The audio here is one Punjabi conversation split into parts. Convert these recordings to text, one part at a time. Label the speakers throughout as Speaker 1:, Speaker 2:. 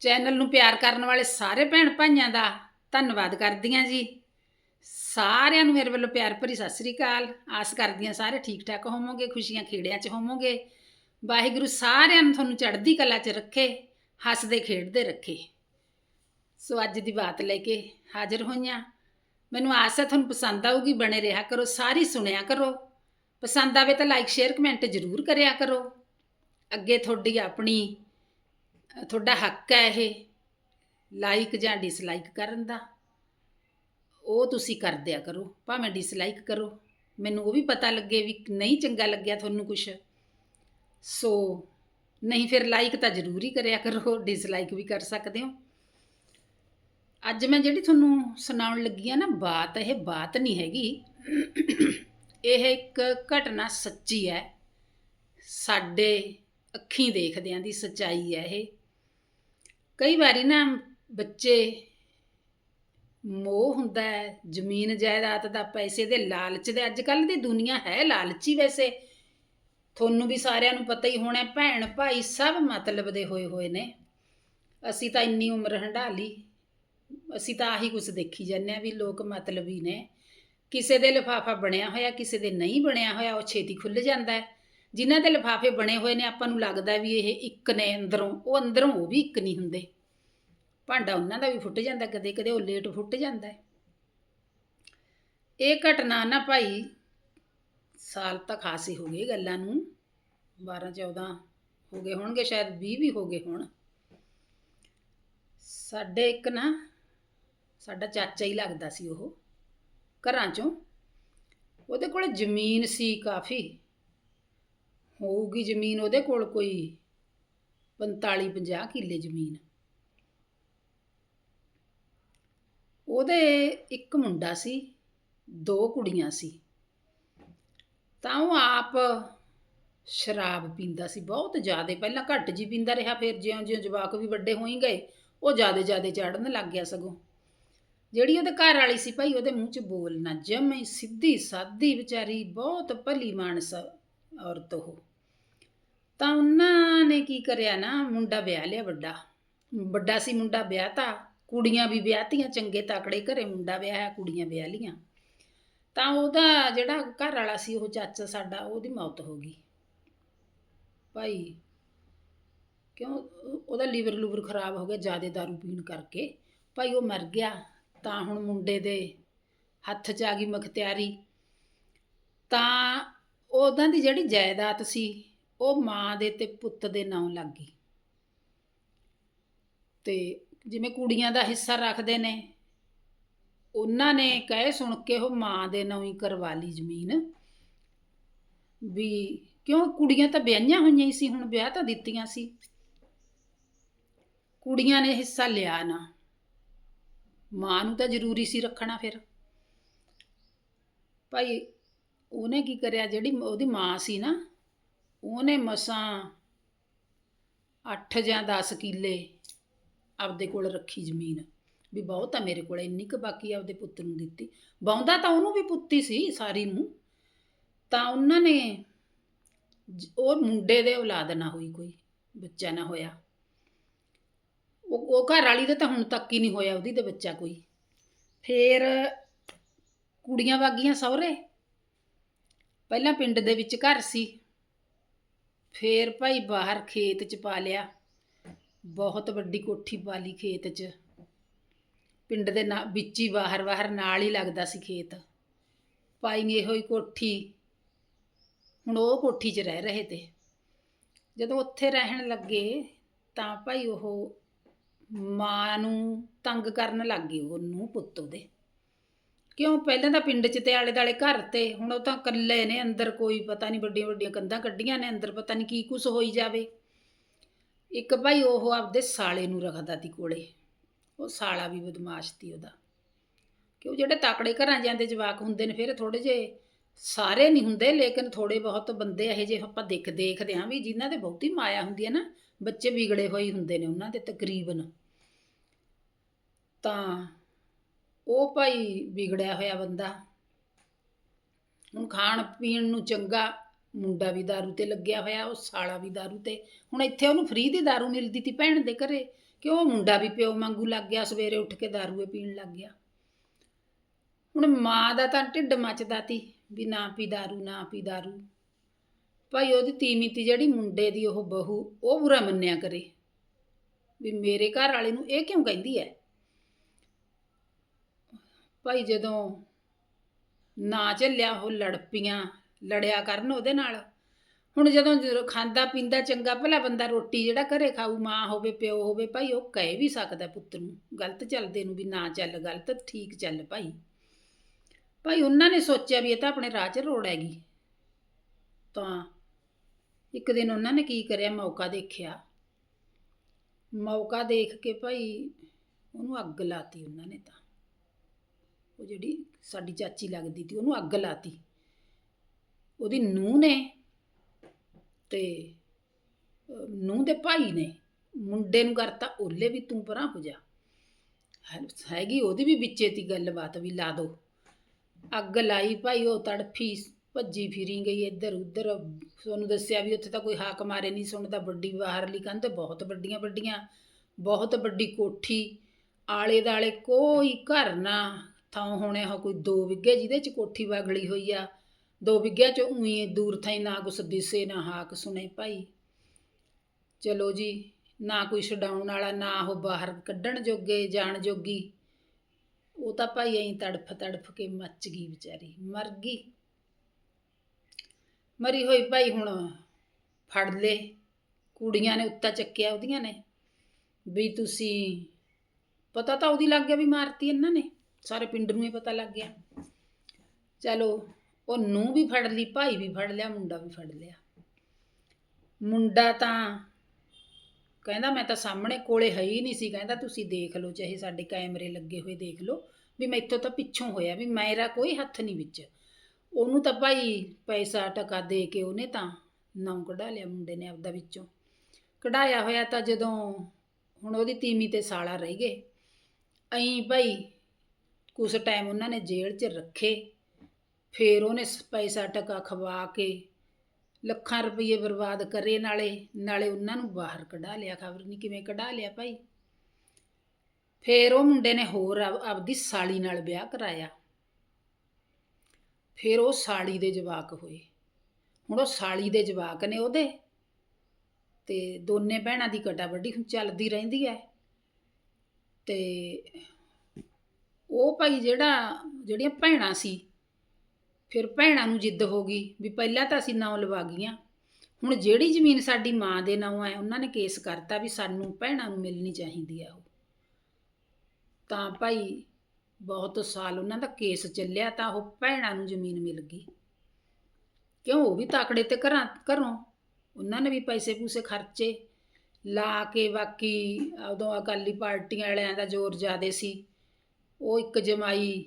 Speaker 1: ਚੈਨਲ ਨੂੰ ਪਿਆਰ ਕਰਨ ਵਾਲੇ ਸਾਰੇ ਭੈਣ ਭਾਈਆਂ ਦਾ ਧੰਨਵਾਦ ਕਰਦੀ ਹਾਂ ਜੀ। ਸਾਰਿਆਂ ਨੂੰ ਮੇਰੇ ਵੱਲੋਂ ਪਿਆਰ ਭਰੀ ਸਤਿ ਸ੍ਰੀ ਅਕਾਲ। ਆਸ ਕਰਦੀ ਹਾਂ ਸਾਰੇ ਠੀਕ ਠਾਕ ਹੋਵੋਗੇ, ਖੁਸ਼ੀਆਂ ਖੇੜਿਆਂ 'ਚ ਹੋਵੋਗੇ। ਵਾਹਿਗੁਰੂ ਸਾਰਿਆਂ ਨੂੰ ਤੁਹਾਨੂੰ ਚੜ੍ਹਦੀ ਕਲਾ 'ਚ ਰੱਖੇ, ਹੱਸਦੇ ਖੇਡਦੇ ਰੱਖੇ। ਸੋ ਅੱਜ ਦੀ ਬਾਤ ਲੈ ਕੇ ਹਾਜ਼ਰ ਹੋਈਆਂ। ਮੈਨੂੰ ਆਸ ਹੈ ਤੁਹਾਨੂੰ ਪਸੰਦ ਆਊਗੀ, ਬਣੇ ਰਿਹਾ ਕਰੋ, ਸਾਰੀ ਸੁਣਿਆ ਕਰੋ। ਪਸੰਦ ਆਵੇ ਤਾਂ ਲਾਈਕ ਸ਼ੇਅਰ ਕਮੈਂਟ ਜ਼ਰੂਰ ਕਰਿਆ ਕਰੋ। ਅੱਗੇ ਤੁਹਾਡੀ ਆਪਣੀ ਤੁਹਾਡਾ ਹੱਕ ਹੈ ਇਹ ਲਾਈਕ ਜਾਂ ਡਿਸਲਾਈਕ ਕਰਨ ਦਾ। ਉਹ ਤੁਸੀਂ ਕਰ ਦਿਆ ਕਰੋ, ਭਾਵੇਂ ਡਿਸਲਾਈਕ ਕਰੋ। ਮੈਨੂੰ ਉਹ ਵੀ ਪਤਾ ਲੱਗੇ ਵੀ ਨਹੀਂ ਚੰਗਾ ਲੱਗਿਆ ਤੁਹਾਨੂੰ ਕੁਝ ਸੋ ਨਹੀਂ ਫਿਰ ਲਾਈਕ ਤਾਂ ਜ਼ਰੂਰ ਹੀ ਕਰਿਆ ਕਰੋ ਡਿਸਲਾਈਕ ਵੀ ਕਰ ਸਕਦੇ ਹੋ। ਅੱਜ ਮੈਂ ਜਿਹੜੀ ਤੁਹਾਨੂੰ ਸੁਣਾਉਣ ਲੱਗੀ ਆ ਨਾ, ਬਾਤ, ਇਹ ਬਾਤ ਨਹੀਂ ਹੈਗੀ। ਇਹ ਇੱਕ ਘਟਨਾ ਸੱਚੀ ਹੈ। ਸਾਡੇ ਅੱਖੀਂ ਦੇਖਦਿਆਂ ਦੀ ਸੱਚਾਈ ਹੈ ਇਹ। ਕਈ ਵਾਰੀ ਨਾ ਬੱਚੇ ਮੋਹ ਹੁੰਦਾ ਹੈ, ਜ਼ਮੀਨ ਜਾਇਦਾਦ ਦਾ ਪੈਸੇ ਦੇ ਲਾਲਚ ਦੇ ਅੱਜ ਕੱਲ ਦੀ ਦੁਨੀਆ ਹੈ ਲਾਲਚੀ ਵੈਸੇ। ਤੁਹਾਨੂੰ ਵੀ ਸਾਰਿਆਂ ਨੂੰ ਪਤਾ ਹੀ ਹੋਣਾ, ਭੈਣ ਭਾਈ ਸਭ ਮਤਲਬ ਦੇ ਹੋਏ ਹੋਏ ਨੇ। ਅਸੀਂ ਤਾਂ ਇੰਨੀ ਉਮਰ ਹੰਢਾ ਲਈ। ਅਸੀਂ ਤਾਂ ਆਹੀ ਕੁਝ ਦੇਖੀ ਜਾਂਦੇ ਆ ਵੀ ਲੋਕ ਮਤਲਬੀ ਨੇ। ਕਿਸੇ ਦੇ ਲਿਫਾਫਾ ਬਣਿਆ ਹੋਇਆ, ਕਿਸੇ ਦੇ ਨਹੀਂ ਬਣਿਆ ਹੋਇਆ, ਉਹ ਛੇਤੀ ਖੁੱਲ ਜਾਂਦਾ ਹੈ। ਜਿਨ੍ਹਾਂ ਦੇ ਲਿਫਾਫੇ ਬਣੇ ਹੋਏ ਨੇ, ਆਪਾਂ ਨੂੰ ਲੱਗਦਾ ਵੀ ਇਹ ਇੱਕ ਨੇ ਅੰਦਰੋਂ, ਉਹ ਅੰਦਰੋਂ ਉਹ ਵੀ ਇੱਕ ਨਹੀਂ ਹੁੰਦੇ। ਭਾਂਡਾ ਉਹਨਾਂ ਦਾ ਵੀ ਫੁੱਟ ਜਾਂਦਾ, ਕਦੇ ਕਦੇ ਉਹ ਲੇਟ ਫੁੱਟ ਜਾਂਦਾ ਇਹ ਘਟਨਾ ਨਾ ਭਾਈ, ਸਾਲ ਤਾਂ ਖਾਸੀ ਹੋ ਗਏ ਗੱਲਾਂ ਨੂੰ। 12 14 ਹੋ ਗਏ ਹੋਣਗੇ, ਸ਼ਾਇਦ 20 ਵੀ ਹੋ ਗਏ ਹੋਣ। ਸਾਡੇ ਇੱਕ ਨਾ, ਸਾਡਾ ਚਾਚਾ ਹੀ ਲੱਗਦਾ ਸੀ ਉਹ, ਘਰਾਂ ਚੋਂ। ਉਹਦੇ ਕੋਲ ਜ਼ਮੀਨ ਸੀ ਕਾਫੀ। ਹੋਊਗੀ ਜ਼ਮੀਨ ਉਹਦੇ ਕੋਲ ਕੋਈ 45 50 ਕਿੱਲੇ ਜ਼ਮੀਨ। ਉਹਦੇ ਇੱਕ ਮੁੰਡਾ ਸੀ, ਦੋ ਕੁੜੀਆਂ ਸੀ। ਤਾਂ ਉਹ ਆਪ ਸ਼ਰਾਬ ਪੀਂਦਾ ਸੀ ਬਹੁਤ ਜ਼ਿਆਦਾ, ਪਹਿਲਾਂ ਘੱਟ ਜੀ ਪੀਂਦਾ ਰਿਹਾ, ਫਿਰ ਜਿਉਂ-ਜਿਉਂ ਜਵਾਕ ਵੀ ਵੱਡੇ ਹੋਈ ਗਏ, ਉਹ ਜ਼ਿਆਦਾ ਜ਼ਿਆਦਾ ਚੜਨ ਲੱਗ ਗਿਆ ਸਗੋਂ। ਜਿਹੜੀ ਉਹਦੇ ਘਰ ਵਾਲੀ ਸੀ ਭਾਈ, ਉਹਦੇ ਮੂੰਹ 'ਚ ਬੋਲ ਨਾ ਜਮੇ, ਸਿੱਧੀ ਸਾਦੀ ਵਿਚਾਰੀ, ਬਹੁਤ ਭਲੀ ਮਾਨਸ ਔਰਤ ਉਹ। ਤਾਂ ਉਹਨਾਂ ਨੇ ਕੀ ਕਰਿਆ ਨਾ, ਮੁੰਡਾ ਵਿਆਹ ਲਿਆ ਵੱਡਾ। ਵੱਡਾ ਸੀ ਮੁੰਡਾ ਵਿਆਹਤਾ ਕੁੜੀਆਂ ਵੀ ਵਿਆਹਤੀਆਂ ਚੰਗੇ ਤਾਕੜੇ ਘਰੇ ਮੁੰਡਾ ਵਿਆਹਿਆ ਕੁੜੀਆਂ ਵਿਆਹ ਲੀਆਂ ਤਾਂ ਉਹਦਾ ਜਿਹੜਾ ਘਰ ਵਾਲਾ ਸੀ, ਉਹ ਚਾਚਾ ਸਾਡਾ, ਉਹਦੀ ਮੌਤ ਹੋ ਗਈ। ਭਾਈ, ਕਿਉਂ? ਉਹਦਾ ਲੀਵਰ ਲੂਵਰ ਖਰਾਬ ਹੋ ਗਿਆ, ਜ਼ਿਆਦਾ ਦਾਰੂ ਪੀਣ ਕਰਕੇ। ਭਾਈ, ਉਹ ਮਰ ਗਿਆ। ਤਾਂ ਹੁਣ ਮੁੰਡੇ ਦੇ ਹੱਥ 'ਚ ਆ ਗਈ ਮਖਤਿਆਰੀ ਤਾਂ ਉਹਨਾਂ ਦੀ ਜਿਹੜੀ ਜਾਇਦਾਦ ਸੀ ਉਹ ਮਾਂ ਦੇ ਤੇ ਪੁੱਤ ਦੇ ਨਾਂ ਲੱਗ ਗਈ। ਤੇ ਜਿਵੇਂ ਕੁੜੀਆਂ ਦਾ ਹਿੱਸਾ ਰੱਖਦੇ ਨੇ, ਉਹਨਾਂ ਨੇ ਕਹੇ ਸੁਣ ਕੇ ਉਹ ਮਾਂ ਦੇ ਨਾਂ ਹੀ ਕਰਵਾ ਲਈ ਜ਼ਮੀਨ। ਵੀ ਕਿਉਂ ਕੁੜੀਆਂ ਤਾਂ ਵਿਆਹੀਆਂ ਹੋਈਆਂ ਹੀ ਸੀ, ਹੁਣ ਵਿਆਹ ਤਾਂ ਦਿੱਤੀਆਂ ਸੀ। ਕੁੜੀਆਂ ਨੇ ਹਿੱਸਾ ਲਿਆ ਨਾ। ਮਾਂ ਨੂੰ ਤਾਂ ਜ਼ਰੂਰੀ ਸੀ ਰੱਖਣਾ ਫਿਰ। ਭਾਈ ਉਹਨੇ ਕੀ ਕਰਿਆ, ਜਿਹੜੀ ਉਹਦੀ ਮਾਂ ਸੀ ਨਾ ਉਹਨੇ ਮਸਾਂ 8 ਜਾਂ 10 ਕਿੱਲੇ ਆਪਦੇ ਕੋਲ ਰੱਖੀ ਜ਼ਮੀਨ। ਵੀ ਬਹੁਤ ਆ ਮੇਰੇ ਕੋਲ ਇੰਨੀ ਕੁ ਬਾਕੀ ਆਪਦੇ ਪੁੱਤ ਨੂੰ ਦਿੱਤੀ। ਬਾਉਂਦਾ ਤਾਂ ਉਹਨੂੰ ਵੀ ਪੁੱਤੀ ਸੀ ਸਾਰੀ ਨੂੰ। ਤਾਂ ਉਹਨਾਂ ਨੇ ਉਹ ਮੁੰਡੇ ਦੇ ਔਲਾਦ ਨਾ ਹੋਈ ਕੋਈ, ਬੱਚਾ ਨਾ ਹੋਇਆ। ਉਹ ਉਹ ਘਰ ਵਾਲੀ ਦਾ ਤਾਂ ਹੁਣ ਤੱਕ ਹੀ ਨਹੀਂ ਹੋਇਆ, ਉਹਦੀ ਤੇ ਬੱਚਾ ਕੋਈ। ਫੇਰ ਕੁੜੀਆਂ ਵਾਗੀਆਂ ਸਹੁਰੇ। ਪਹਿਲਾਂ ਪਿੰਡ ਦੇ ਵਿੱਚ ਘਰ ਸੀ। ਫੇਰ ਭਾਈ ਬਾਹਰ ਖੇਤ ਚ ਪਾ ਲਿਆ। ਬਹੁਤ ਵੱਡੀ ਕੋਠੀ ਪਾ ਲਈ ਖੇਤ ਚ। ਪਿੰਡ ਦੇ ਨਾ, ਵਿੱਚ ਹੀ ਬਾਹਰ ਬਾਹਰ ਨਾਲ ਹੀ ਲੱਗਦਾ ਸੀ ਖੇਤ। ਪਾਈ ਇਹੋ ਹੀ ਕੋਠੀ, ਹੁਣ ਉਹ ਕੋਠੀ 'ਚ ਰਹਿ ਰਹੇ ਤੇ। ਜਦੋਂ ਉੱਥੇ ਰਹਿਣ ਲੱਗੇ ਤਾਂ ਭਾਈ ਉਹ ਮਾਂ ਨੂੰ ਤੰਗ ਕਰਨ ਲੱਗ ਗਈ, ਉਹਨੂੰ ਪੁੱਤ ਉਹਦੇ। ਕਿਉਂ? ਪਹਿਲਾਂ ਤਾਂ ਪਿੰਡ 'ਚ ਤੇ ਆਲੇ ਦਾਲੇ ਘਰ ਤੇ, ਹੁਣ ਉਹ ਤਾਂ ਇਕੱਲੇ ਨੇ ਅੰਦਰ, ਕੋਈ ਪਤਾ ਨਹੀਂ ਵੱਡੀਆਂ ਵੱਡੀਆਂ ਕੰਧਾਂ ਕੱਢੀਆਂ ਨੇ ਅੰਦਰ, ਪਤਾ ਨਹੀਂ ਕੀ ਕੁਝ ਹੋਈ ਜਾਵੇ। ਇੱਕ ਭਾਈ ਉਹ ਆਪਦੇ ਸਾਲੇ ਨੂੰ ਰੱਖਦਾ ਤੀ ਕੋਲੇ। ਉਹ ਸਾਲਾ ਵੀ ਬਦਮਾਸ਼ ਤੀ ਉਹਦਾ। ਕਿਉਂ ਜਿਹੜੇ ਤਾਕੜੇ ਘਰਾਂ ਜਾਂਦੇ ਜਵਾਕ ਹੁੰਦੇ ਨੇ, ਫਿਰ ਥੋੜੇ ਜੇ ਸਾਰੇ ਨਹੀਂ ਹੁੰਦੇ, ਲੇਕਿਨ ਥੋੜੇ ਬਹੁਤ ਬੰਦੇ ਇਹੋ ਜਿਹੇ ਆਪਾਂ ਦੇਖ, ਦੇਖਦੇ ਹਾਂ ਵੀ ਜਿਨ੍ਹਾਂ ਦੇ ਬਹੁਤੀ ਮਾਇਆ ਹੁੰਦੀ ਹੈ ਨਾ, ਬੱਚੇ ਵਿਗੜੇ ਹੋਏ ਹੁੰਦੇ ਨੇ ਉਹਨਾਂ ਦੇ ਤਕਰੀਬਨ। ਤਾਂ ਉਹ ਭਾਈ ਵਿਗੜਿਆ ਹੋਇਆ ਬੰਦਾ ਹੁਣ ਖਾਣ ਪੀਣ ਨੂੰ ਚੰਗਾ ਮੁੰਡਾ ਵੀ दारू ਤੇ ਲੱਗਿਆ ਹੋਇਆ ਉਹ ਸਾਲਾ ਵੀ दारू ਤੇ ਹੁਣ ਇੱਥੇ ਉਹਨੂੰ ਫ੍ਰੀ ਦੀ दारू ਮਿਲਦੀ ਤੀ ਭੈਣ ਦੇ ਘਰੇ ਕਿਉਂ ਮੁੰਡਾ ਵੀ ਪਿਓ ਵਾਂਗੂ ਲੱਗ ਗਿਆ ਸਵੇਰੇ ਉੱਠ ਕੇ ਦਾਰੂਏ ਪੀਣ ਲੱਗ ਗਿਆ ਹੁਣ ਮਾਂ ਦਾ ਤਾਂ ਢਿੱਡ ਮੱਚਦਾ ਤੀ ਵੀ ਨਾ ਪੀ ਦਾਰੂ ਨਾ ਪੀ ਦਾਰੂ ਭਾਈ ਉਹਦੀ ਤੀਵੀਂ ਤੀ ਜਿਹੜੀ ਮੁੰਡੇ ਦੀ ਉਹ ਬਹੂ ਉਹ ਬੁਰਾ ਮੰਨਿਆ ਕਰੇ ਵੀ ਮੇਰੇ ਘਰ ਵਾਲੇ ਨੂੰ ਇਹ ਕਿਉਂ ਕਹਿੰਦੀ ਐ ਭਾਈ ਜਦੋਂ ਨਾ ਝੱਲਿਆ ਉਹ ਲੜ ਪਈਆਂ ਲੜਿਆ ਕਰਨ ਉਹਦੇ ਨਾਲ। ਹੁਣ ਜਦੋਂ ਜਦੋਂ ਖਾਂਦਾ ਪੀਂਦਾ ਚੰਗਾ ਭਲਾ ਬੰਦਾ ਰੋਟੀ ਜਿਹੜਾ ਘਰੇ ਖਾਊ, ਮਾਂ ਹੋਵੇ, ਪਿਓ ਹੋਵੇ, ਭਾਈ ਉਹ ਕਹਿ ਵੀ ਸਕਦਾ ਪੁੱਤ ਨੂੰ, ਗਲਤ ਚੱਲਦੇ ਨੂੰ ਵੀ ਨਾ ਚੱਲ, ਗਲਤ ਠੀਕ ਚੱਲ ਭਾਈ। ਭਾਈ ਉਹਨਾਂ ਨੇ ਸੋਚਿਆ ਵੀ ਇਹ ਤਾਂ ਆਪਣੇ ਰਾਹ 'ਚ ਰੋੜ ਹੈਗੀ। ਤਾਂ ਇੱਕ ਦਿਨ ਉਹਨਾਂ ਨੇ ਕੀ ਕਰਿਆ, ਮੌਕਾ ਦੇਖਿਆ। ਮੌਕਾ ਦੇਖ ਕੇ ਭਾਈ ਉਹਨੂੰ ਅੱਗ ਲਾਤੀ ਉਹਨਾਂ ਨੇ ਤਾਂ। ਉਹ ਜਿਹੜੀ ਸਾਡੀ ਚਾਚੀ ਲੱਗਦੀ ਤੀ, ਉਹਨੂੰ ਅੱਗ ਲਾਤੀ। ਉਹਦੀ ਨੂੰਹ ਨੇ ਤੇ ਨੂੰਹ ਦੇ ਭਾਈ ਨੇ, ਮੁੰਡੇ ਨੂੰ ਕਰਤਾ ਉਹਲੇ ਵੀ ਤੂੰ ਪਰਾਂ ਹੋ ਜਾ। ਹੈਗੀ ਉਹਦੀ ਵੀ ਵਿੱਚੇ ਤੀ ਗੱਲਬਾਤ ਵੀ, ਲਾ ਦੋ। ਅੱਗ ਲਾਈ ਭਾਈ, ਉਹ ਤੜਫੀ, ਭੱਜੀ ਫਿਰੀ ਗਈ ਇੱਧਰ ਉੱਧਰ। ਤੁਹਾਨੂੰ ਦੱਸਿਆ ਵੀ ਉੱਥੇ ਤਾਂ ਕੋਈ ਹਾਕ ਮਾਰੇ ਨਹੀਂ ਸੁਣਦਾ ਵੱਡੀ ਬਾਹਰਲੀ ਕੰਧ, ਬਹੁਤ ਵੱਡੀਆਂ ਵੱਡੀਆਂ, ਬਹੁਤ ਵੱਡੀ ਕੋਠੀ ਆਲੇ ਦਾਲੇ ਕੋਈ ਘਰ ਨਾ। ਥਾਂ ਹੋਣੇ ਹੋ ਕੋਈ 2 ਵਿੱਗੇ ਜਿਹਦੇ ਚ ਕੋਠੀ ਵਾਗਲੀ ਹੋਈ ਆ। ਦੋ ਵਿੱਗਿਆਂ ਚ ਉਹੀ ਦੂਰ ਥਾਈ ਨਾ ਕੁਛ ਦਿਸੇ ਨਾ ਹਾਕ ਸੁਣੇ ਭਾਈ। ਚਲੋ ਜੀ, ਨਾ ਕੋਈ ਛਡਾਉਣ ਵਾਲਾ, ਨਾ ਉਹ ਬਾਹਰ ਕੱਢਣ ਜੋਗੇ, ਜਾਣ ਜੋਗੀ। ਉਹ ਤਾਂ ਭਾਈ ਐਂ ਤੜਫ ਤੜਫ ਕੇ ਮੱਚ ਗਈ ਵਿਚਾਰੀ, ਮਰ ਗਈ। ਮਰੀ ਹੋਈ ਭਾਈ ਹੁਣ ਫੜ ਲੇ, ਕੁੜੀਆਂ ਨੇ ਉੱਤਾ ਚੱਕਿਆ ਉਹਦੀਆਂ ਨੇ। ਵੀ ਤੁਸੀਂ, ਪਤਾ ਤਾਂ ਉਹਦੀ ਲੱਗ ਗਿਆ ਵੀ ਮਾਰਤੀ ਇਹਨਾਂ ਨੇ। ਸਾਰੇ ਪਿੰਡ ਨੂੰ ਹੀ ਪਤਾ ਲੱਗ ਗਿਆ। ਚਲੋ, ਉਹ ਨੂੰ ਵੀ ਫੜ ਲਈ, ਭਾਈ ਵੀ ਫੜ ਲਿਆ, ਮੁੰਡਾ ਵੀ ਫੜ ਲਿਆ। ਮੁੰਡਾ ਤਾਂ ਕਹਿੰਦਾ, ਮੈਂ ਤਾਂ ਸਾਹਮਣੇ ਕੋਲੇ ਹੈ ਹੀ ਨਹੀਂ ਸੀ। ਕਹਿੰਦਾ, ਤੁਸੀਂ ਦੇਖ ਲਓ, ਚਾਹੇ ਸਾਡੇ ਕੈਮਰੇ ਲੱਗੇ ਹੋਏ ਦੇਖ ਲਓ, ਵੀ ਮੈਥੋਂ ਤਾਂ ਪਿੱਛੋਂ ਹੋਇਆ, ਵੀ ਮੇਰਾ ਕੋਈ ਹੱਥ ਨਹੀਂ ਵਿੱਚ। ਉਹਨੂੰ ਤਾਂ ਭਾਈ ਪੈਸਾ ਟਕਾ ਦੇ ਕੇ ਉਹਨੇ ਤਾਂ ਨਾਂ ਕਢਾ ਲਿਆ ਮੁੰਡੇ ਨੇ ਆਪਦਾ ਵਿੱਚੋਂ। ਕਢਾਇਆ ਹੋਇਆ ਤਾਂ ਜਦੋਂ ਹੁਣ ਉਹਦੀ ਤੀਮੀ ਤੇ ਸਾਲਾ ਰਹਿ ਗਏ। ਅਹੀਂ ਭਾਈ ਉਸ ਟਾਈਮ ਉਹਨਾਂ ਨੇ ਜੇਲ੍ਹ 'ਚ ਰੱਖੇ, ਫੇਰ ਉਹਨੇ ਸ- ਪੈਸਾ ਟਕਾ ਖਵਾ ਕੇ ਲੱਖਾਂ ਰੁਪਏ ਬਰਬਾਦ ਕਰੇ ਨਾਲੇ ਨਾਲੇ ਉਹਨਾਂ ਨੂੰ ਬਾਹਰ ਕਢਾ ਲਿਆ, ਖਬਰ ਨਹੀਂ ਕਿਵੇਂ ਕਢਾ ਲਿਆ ਭਾਈ। ਫੇਰ ਉਹ ਮੁੰਡੇ ਨੇ ਹੋਰ ਆਪਦੀ ਸਾਲੀ ਨਾਲ ਵਿਆਹ ਕਰਾਇਆ। ਫਿਰ ਉਹ ਸਾਲੀ ਦੇ ਜਵਾਕ ਹੋਏ। ਹੁਣ ਉਹ ਸਾਲੀ ਦੇ ਜਵਾਕ ਨੇ ਉਹਦੇ ਤੇ ਦੋਨੇ ਭੈਣਾਂ ਦੀ ਕਟਾ ਵੱਡੀ ਹੁਣ ਚੱਲਦੀ ਰਹਿੰਦੀ ਹੈ। ਤੇ ਉਹ ਭਾਈ ਜਿਹੜਾ, ਜਿਹੜੀਆਂ ਭੈਣਾਂ ਸੀ, ਫਿਰ ਭੈਣਾਂ ਨੂੰ ਜਿੱਦ ਹੋ ਗਈ ਵੀ ਪਹਿਲਾਂ ਤਾਂ ਅਸੀਂ ਨਾਂ ਲਵਾ ਗਈਆਂ। ਹੁਣ ਜਿਹੜੀ ਜ਼ਮੀਨ ਸਾਡੀ ਮਾਂ ਦੇ ਨਾਂ ਹੈ, ਉਹਨਾਂ ਨੇ ਕੇਸ ਕਰਤਾ ਵੀ ਸਾਨੂੰ ਭੈਣਾਂ ਨੂੰ ਮਿਲਣੀ ਚਾਹੀਦੀ ਹੈ ਉਹ। ਤਾਂ ਭਾਈ ਬਹੁਤ ਸਾਲ ਉਹਨਾਂ ਦਾ ਕੇਸ ਚੱਲਿਆ ਤਾਂ ਉਹ ਭੈਣਾਂ ਨੂੰ ਜ਼ਮੀਨ ਮਿਲ ਗਈ। ਕਿਉਂ? ਉਹ ਵੀ ਤਾਕੜੇ ਤੇ ਘਰਾਂ, ਘਰੋਂ। ਉਹਨਾਂ ਨੇ ਵੀ ਪੈਸੇ ਪੂਸੇ ਖਰਚੇ। ਲਾ ਕੇ ਬਾਕੀ ਉਦੋਂ ਅਕਾਲੀ ਪਾਰਟੀਆਂ ਵਾਲਿਆਂ ਦਾ ਜ਼ੋਰ ਜ਼ਿਆਦੇ ਸੀ। ਉਹ ਇੱਕ ਜਮਾਈ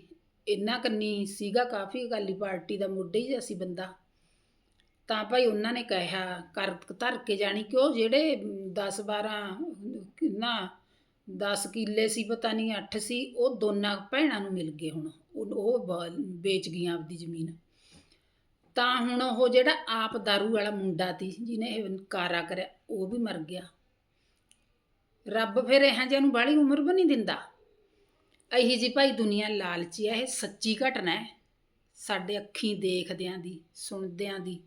Speaker 1: ਇੰਨਾ ਕੰਨੀ ਸੀਗਾ, ਕਾਫੀ ਅਕਾਲੀ ਪਾਰਟੀ ਦਾ ਮੁੱਢੇ ਹੀ ਸੀ ਬੰਦਾ। ਤਾਂ ਭਾਈ ਉਹਨਾਂ ਨੇ ਕਿਹਾ ਕਰ ਧਰ ਕੇ ਜਾਣੀ ਕਿ ਉਹ ਜਿਹੜੇ 10 12 ਨਾ 10 ਕਿੱਲੇ ਸੀ, ਪਤਾ ਨਹੀਂ 8 ਸੀ, ਉਹ ਦੋਨਾਂ ਭੈਣਾਂ ਨੂੰ ਮਿਲ ਗਏ ਹੁਣ। ਉਹ ਉਹ ਵੇਚ ਗਈਆਂ ਆਪਦੀ ਜ਼ਮੀਨ। ਤਾਂ ਹੁਣ ਉਹ ਜਿਹੜਾ ਆਪ ਦਾਰੂ ਵਾਲਾ ਮੁੰਡਾ ਸੀ, ਜਿਹਨੇ ਇਹ ਕਾਰਾ ਕਰਿਆ, ਉਹ ਵੀ ਮਰ ਗਿਆ। ਰੱਬ ਫਿਰ ਇਹਨਾਂ ਜਿਹਾ ਨੂੰ ਬਾਹਲੀ ਉਮਰ ਵੀ ਨਹੀਂ ਦਿੰਦਾ। ਇਹੀ ਜੀ ਭਾਈ ਦੁਨੀਆ ਲਾਲਚੀ ਹੈ ਇਹ ਸੱਚੀ ਘਟਨਾ ਹੈ। ਸਾਡੇ ਅੱਖੀਂ ਦੇਖਦਿਆਂ ਦੀ, ਸੁਣਦਿਆਂ ਦੀ।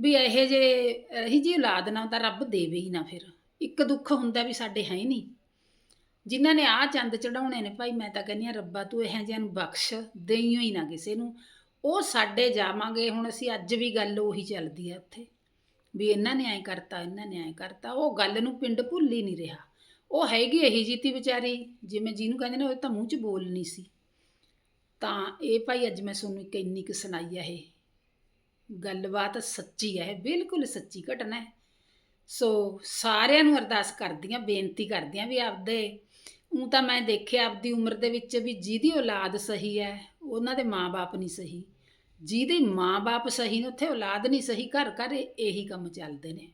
Speaker 1: ਵੀ ਇਹੋ ਜੇ ਇਹੀ ਜੀ ਔਲਾਦ ਨਾ ਤਾਂ ਰੱਬ ਦੇਵੇ ਹੀ ਨਾ ਫਿਰ। ਇੱਕ ਦੁੱਖ ਹੁੰਦਾ ਵੀ ਸਾਡੇ ਹੈ ਹੀ ਨਹੀਂ। ਜਿਨ੍ਹਾਂ ਨੇ ਆਹ ਚੰਦ ਚੜਾਉਣੇ ਨੇ, ਭਾਈ ਮੈਂ ਤਾਂ ਕਹਿੰਦੀ ਆ ਰੱਬਾ ਤੂੰ ਇਹੋ ਜਿਹਾ ਨੂੰ ਬਖਸ਼, ਦੇਈਓ ਹੀ ਨਾ ਕਿਸੇ ਨੂੰ। ਉਹ ਸਾਡੇ ਜਾਵਾਂਗੇ, ਹੁਣ ਅਸੀਂ ਅੱਜ ਵੀ ਗੱਲ ਉਹੀ ਚੱਲਦੀ ਆ ਉੱਥੇ। ਵੀ ਇਹਨਾਂ ਨੇ ਐਂ ਕਰਤਾ, ਇਹਨਾਂ ਨੇ ਐਂ ਕਰਤਾ, ਉਹ ਗੱਲ ਨੂੰ ਪਿੰਡ ਭੁੱਲ ਹੀ ਨਹੀਂ ਰਿਹਾ। ਉਹ ਹੈਗੀ ਇਹੀ ਜੀਤੀ ਵਿਚਾਰੀ ਜਿਵੇਂ ਜਿਹਨੂੰ ਕਹਿੰਦੇ ਨੇ, ਉਹ ਤਾਂ ਮੂੰਹ 'ਚ ਬੋਲ ਨਹੀਂ ਸੀ। ਤਾਂ ਇਹ ਭਾਈ ਅੱਜ ਮੈਂ ਤੁਹਾਨੂੰ ਇੱਕ ਇੰਨੀ ਕੁ ਸੁਣਾਈ ਆ ਇਹ। ਗੱਲਬਾਤ ਸੱਚੀ ਹੈ ਇਹ ਬਿਲਕੁਲ ਸੱਚੀ ਘਟਨਾ ਹੈ। ਸੋ ਸਾਰਿਆਂ ਨੂੰ ਅਰਦਾਸ ਕਰਦੀਆਂ ਬੇਨਤੀ ਕਰਦੀਆਂ ਵੀ ਆਪਦੇ ਉਹ ਤਾਂ ਮੈਂ ਦੇਖਿਆ ਆਪਦੀ ਉਮਰ ਦੇ ਵਿੱਚ ਵੀ ਜਿਹਦੀ ਔਲਾਦ ਸਹੀ ਹੈ, ਉਹਨਾਂ ਦੇ ਮਾਪੇ ਨਹੀਂ ਸਹੀ। ਜਿਹਦੇ ਮਾਪੇ ਸਹੀ ਨੇ, ਉੱਥੇ ਔਲਾਦ ਨਹੀਂ ਸਹੀ ਘਰ ਘਰ ਇਹੀ ਕੰਮ ਚੱਲਦੇ ਨੇ।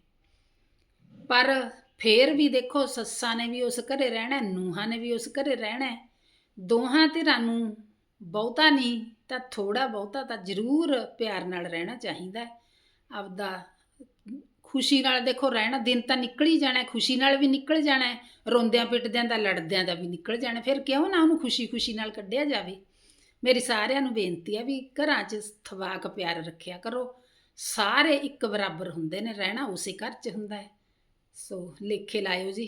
Speaker 1: ਪਰ ਫੇਰ ਵੀ ਦੇਖੋ ਸੱਸਾਂ ਨੇ ਵੀ ਉਸ ਘਰੇ ਰਹਿਣਾ, ਨੂੰਹਾਂ ਨੇ ਵੀ ਉਸ ਘਰੇ ਰਹਿਣਾ। ਦੋਹਾਂ ਧਿਰਾਂ ਨੂੰ ਬਹੁਤਾ ਨਹੀਂ, ਤਾਂ ਥੋੜਾ ਬਹੁਤਾ ਤਾਂ ਜ਼ਰੂਰ ਪਿਆਰ ਨਾਲ ਰਹਿਣਾ ਚਾਹੀਦਾ ਹੈ। ਆਪਦਾ ਖੁਸ਼ੀ ਨਾਲ ਦੇਖੋ ਰਹਿਣਾ, ਦਿਨ ਤਾਂ ਨਿਕਲ ਹੀ ਜਾਣਾ, ਖੁਸ਼ੀ ਨਾਲ ਵੀ ਨਿਕਲ ਜਾਣਾ ਰੋਂਦਿਆਂ ਪਿੱਟਦਿਆਂ ਦਾ, ਲੜਦਿਆਂ ਦਾ ਵੀ ਨਿਕਲ ਜਾਣਾ। ਫਿਰ ਕਿਉਂ ਨਾ ਉਹਨੂੰ ਖੁਸ਼ੀ-ਖੁਸ਼ੀ ਨਾਲ ਕੱਢਿਆ ਜਾਵੇ? ਮੇਰੀ ਸਾਰਿਆਂ ਨੂੰ ਬੇਨਤੀ ਹੈ ਵੀ ਘਰਾਂ 'ਚ ਥਵਾਕ ਪਿਆਰ ਰੱਖਿਆ ਕਰੋ। ਸਾਰੇ ਇੱਕ ਬਰਾਬਰ ਹੁੰਦੇ ਨੇ, ਰਹਿਣਾ ਉਸੇ ਘਰ 'ਚ ਹੁੰਦਾ ਹੈ। ਸੋ ਲੇਖੇ ਲਾਇਓ ਜੀ।